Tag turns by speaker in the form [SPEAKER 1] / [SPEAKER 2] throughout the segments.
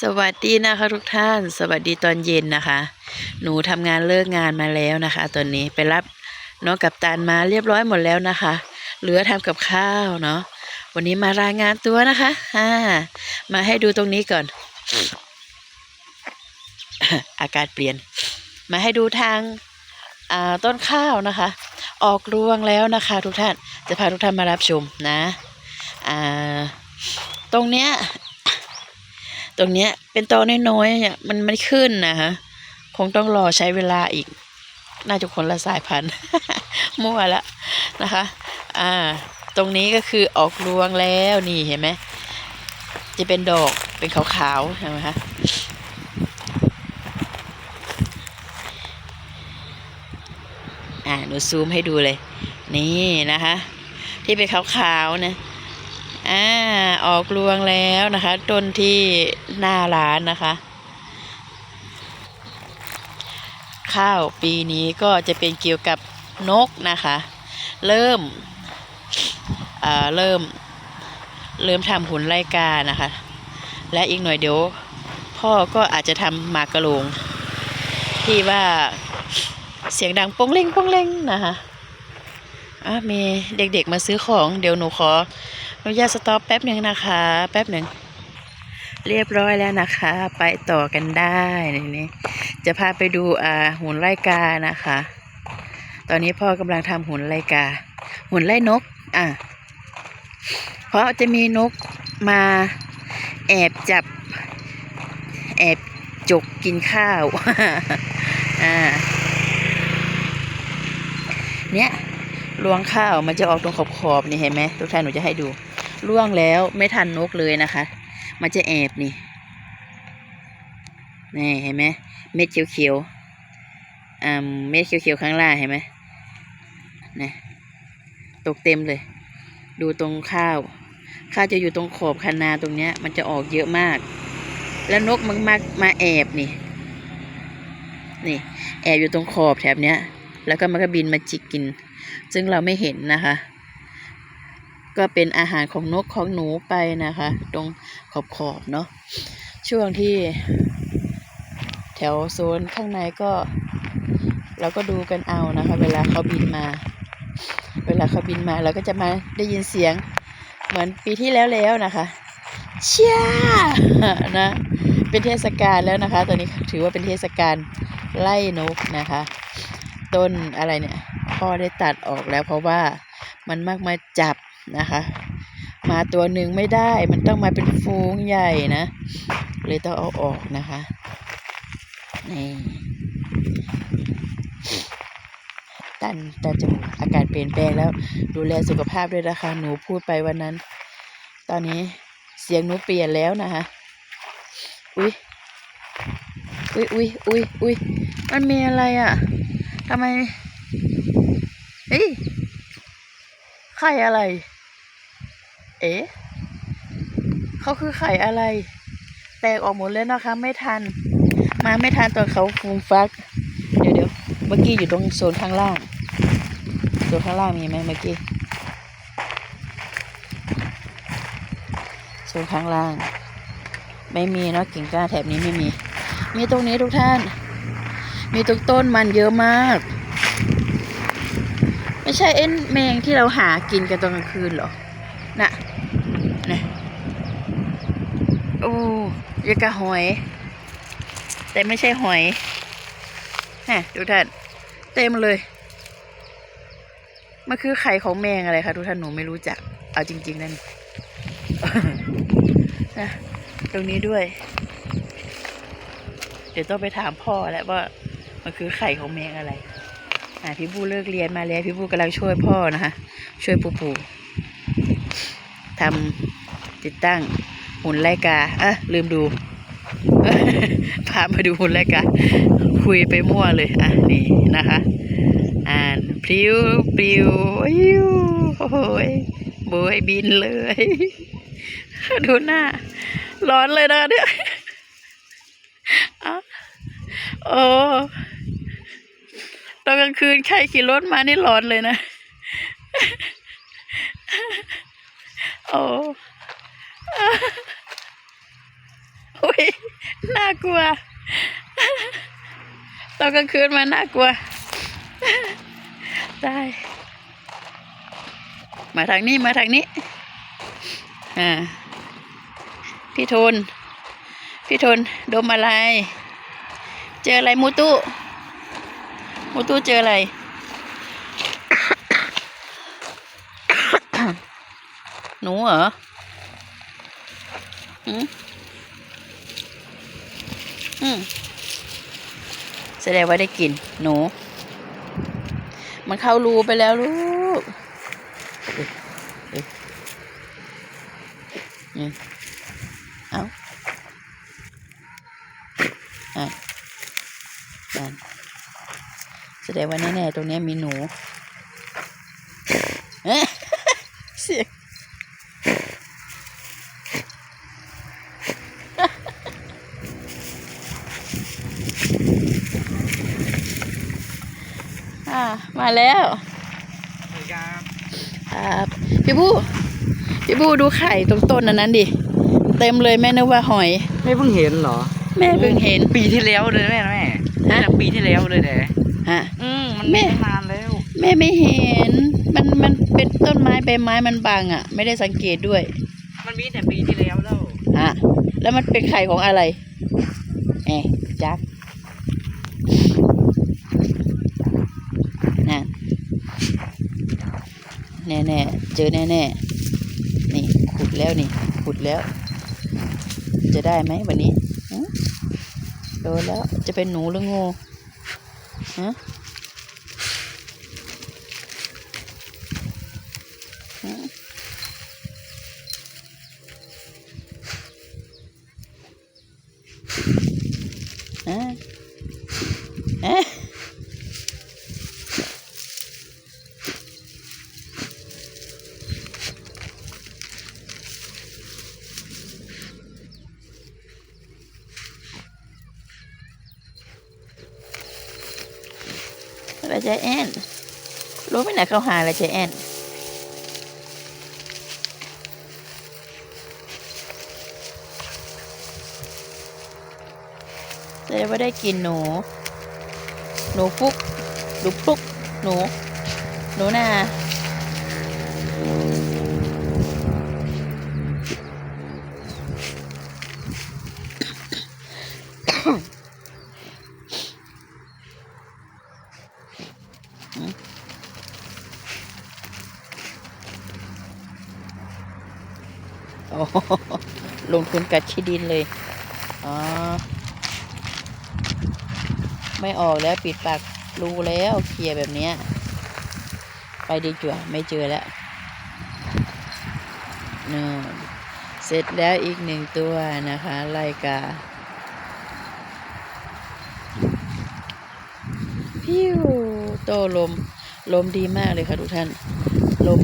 [SPEAKER 1] สวัสดีนะคะทุกท่าน สวัสดีตอนเย็นนะคะ หนูทำงานเลิกงานมาแล้วนะคะ ตอนนี้ไปรับน้องกับตันมาเรียบร้อยหมดแล้วนะคะ เหลือทำกับข้าวเนาะวันนี้มารายงานตัวนะคะอ่ามาให้ดูตรงนี้ก่อน อากาศเปลี่ยน มาให้ดูทางาต้นข้าวนะคะ ออกรวงแล้วนะคะ ทุกท่านจะพาทุกท่านมารับชมนะ อ่าตรงเนี้ย รงเนี้ยเป็นตอน้อยๆเนี่ยมันไม่ขึ้นนะคะคงต้องรอใช้เวลาอีก น่าจะคนละสายพันธุ์มั่วละนะคะ อ่า ตรงนี้ก็คือออกรวงแล้วนี่เห็นไหมจะเป็นดอกเป็นขาวๆเห็นไหมคะอ่าหนูซูมให้ดูเลย นี่นะคะ ที่เป็นขาวๆนะ อ่าออกรวงแล้วนะคะ ต้นที่หน้าร้านนะคะ ข้าวปีนี้ก็จะเป็นเกี่ยวกับนกนะคะ เริ่มอ่าเริ่ม เริ่มทำหุ่นไล่กานะคะ และอีกหน่อยเดี๋ยว พ่อก็อาจจะทำหมากกระโหลงที่ว่าเสียงดังป้งเล่งป้งเล่งนะคะอะมีเด็กๆมาซื้อของเดี๋ยวหนูขอ นุญาตสต็อปแป๊บหนึ่งนะคะ แป๊บหนึ่งเรียบร้อยแล้วนะคะ ไปต่อกันได้นี่จะพาไปดูอ่าหุ่นไล่กานะคะ ตอนนี้พ่อกำลังทำหุ่นไล่กา หุ่นไล่นก อะ เพราะจะมีนกมาแอบจับ แอบจกกินข้าวอ่าเนี่ยรวงข้าวมันจะออกตรงขอบขอบๆนี่เห็นไหมทุกท่านหนูจะให้ดู ร่วงแล้วไม่ทันนกเลยนะคะ มันจะแอบนี่นี่เห็นไหมเม็ดเขียวๆอ่าเม็ดเขียวๆข้างล่างเห็นไหมนี่ตกเต็มเลย ดูตรงข้าว ข้าวจะอยู่ตรงขอบคันนาตรงเนี้ย มันจะออกเยอะมาก แล้วนกมันมามาแอบนี่ นี่ แอบอยู่ตรงขอบแถบเนี้ย แล้วก็มันก็บินมาจิกกิน ซึ่งเราไม่เห็นนะคะ ก็เป็นอาหารของนกของหนูไปนะคะ ตรงขอบขอบๆเนาะช่วงที่ แถวโซนข้างในก็เราก็ดูกันเอานะคะ เวลาเขาบินมา เวลาเขาบินมาเราก็จะมาได้ยินเสียงเหมือนปีที่แล้วแล้วนะคะเชียนะเป็นเทศกาลแล้วนะคะ ตอนนี้ถือว่าเป็นเทศกาลไล่นกนะคะ ต้นอะไรเนี่ยพ่อได้ตัดออกแล้วเพราะว่ามันมากมาจับ นะคะ มาตัวหนึ่งไม่ได้ มันต้องมาเป็นฟูงใหญ่นะ เลยต้องเอาออกนะคะ นี่ตันตาจมูกอากาศเปลี่ยนแปลงแล้ว ดูแลสุขภาพด้วยนะคะ หนูพูดไปวันนั้น ตอนนี้เสียงหนูเปลี่ยนแล้วนะคะ อุ้ยอุ้ยอุ้ยอุ้ยอุ้ยมันมีอะไรอะทำไมเฮ้ยไข่อะไร เอ๊ะเขาคือไข่อะไร แตกออกหมดแล้วนะคะ ไม่ทัน มาไม่ทันตอนเขาฟูมฟัก เดี๋ยวเดี๋ยวเมื่อกี้อยู่ตรงโซนข้างล่างโซนข้างล่างมีไหมเมื่อกี้โซนข้างล่าง ไม่มีเนาะกิ่งก้านแถบนี้ไม่มี มีตรงนี้ทุกท่าน มีตรงต้นมันเยอะมาก ไม่ใช่เอ็นแมงที่เราหากินกันตอนกลางคืนหรอ น่ะนะ โอ้ยางกะหอย แต่ไม่ใช่หอยฮะทุกท่าน เต็มเลย มันคือไข่ของแมงอะไรคะทุกท่านหนูไม่รู้จัก เอาจริง ๆ นั่นนะตรงนี้ด้วย เดี๋ยวต้องไปถามพ่อแล้วว่า มันคือไข่ของแมงอะไรอ่าพี่บูเลิกเรียนมาแล้ว พี่บูกำลังช่วยพ่อนะคะช่วยปูปูทำติดตั้ง หุ่นไลกาเอะลืมดู พามาดูหุ่นไลกา คุยไปมั่วเลย อะ นี่นะคะ อ่านพริ้วปลิวอิ้วโอ้ยโบยบินเลย ดูหน้า ร้อนเลยนะเนี่ยอะโอ้ตอนกลางคืนใครขี่รถมานี่ร้อนเลยนะ โอ้ อ้ยน่ากลัวตอนกลางคืนมาน่ากลัวตายมาทางนี้มาทางนี้ อ่า พี่โทน พี่โทนดมอะไร เจออะไรมูตุมูตุเจออะไรหนูเหรอ อืมอืมแสดงว่าได้กลิน หนู มันเข้ารูไปแล้วลูกเอ๊ะเอ๊ะนี่เอาอะนั่นแสดงว่าแน่ๆตรงนี้มีหนูเอ๊ะเสียง อ่า มาแล้ว
[SPEAKER 2] ครับ
[SPEAKER 1] ครับพี่บูพี่บูดูไข่ตรงต้นอันนั้นดิ เต็มเลยแม่นึกว่าหอย
[SPEAKER 2] ไม่เพิ่งเห็นเหรอ
[SPEAKER 1] แม่เพิ่งเห็น
[SPEAKER 2] ปีที่แล้วเลยแม่แม่
[SPEAKER 1] ฮะ
[SPEAKER 2] ตั้งปีที่แล้วเลยแหละ
[SPEAKER 1] ฮะ
[SPEAKER 2] อืมมัน
[SPEAKER 1] แม่
[SPEAKER 2] ไม่นานแล้ว
[SPEAKER 1] แม่ไม่เห็น มันมันเป็นต้นไม้ใบไม้มันบังอะ ไม่ได้สังเกตด้วย
[SPEAKER 2] มันมีแต่ปีที่แล้วแล้ว
[SPEAKER 1] ฮะแล้วมันเป็นไข่ของอะไรแอบจักนั่น แน่ๆ เจอแน่ๆ นี่ขุดแล้วนี่ ขุดแล้ว จะได้ไหมวันนี้โดนแล้ว จะเป็นหนูหรืองูฮะฮะ อะไรใจแอนรู้ไหมไหนเขาหาอะไรใจแอนแต่ว่าได้กินหนู หนูฟุกหนูพุก หนู หนูนา ลงทุนกัดขี้ดินเลย อ๋อ ไม่ออกแล้วปิดปากรูแล้วเคลียร์แบบเนี้ย ไปดีกว่าไม่เจอแล้วนู่นเสร็จแล้วอีกหนึ่งตัวนะคะไลกาพิวโตลม ลมดีมากเลยค่ะทุกท่าน ลม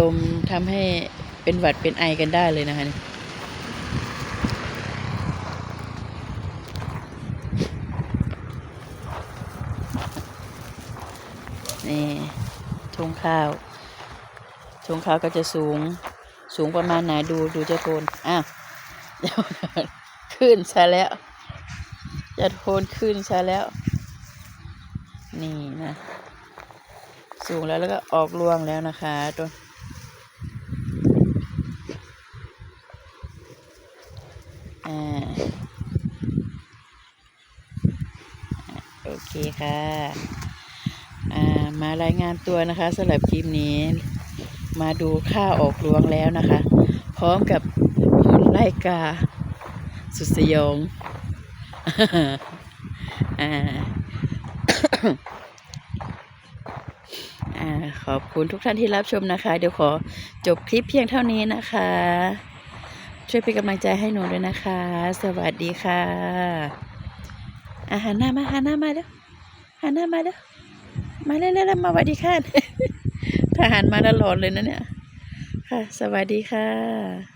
[SPEAKER 1] ลมทำให้เป็นหวัดเป็นไอกันได้เลยนะคะนี่นี่ทุ่งข้าวทงข้าวก็จะสูง สูงประมาณไหนดูดูจะโทนอ้าวเดี๋ยวขึ้นซะแล้วจะโทนขึ้นซะแล้ว นี่นะ สูงแล้วแล้วก็ออกรวงแล้วนะคะต้นอ่าโอเค่ะมารายงานตัวนะคะสำหรับคลิปนี้ มาดูค่าออกรวงแล้วนะคะ พร้อมกับหุ่นไล่กา สุดสยองออขอบคุณทุกท่านที่รับชมนะคะ เดี๋ยวขอจบคลิปเพียงเท่านี้นะคะ ช่วยเป็นกำลังใจให้หนูด้วยนะคะ สวัสดีค่ะ อาหารหน้ามาหันหน้ามาเด้อ หันหน้ามาเด้อมาเร็วๆๆมาสวัสดีค่ะทหารมาตลอดเลยนะเนี่ย ค่ะ สวัสดีค่ะ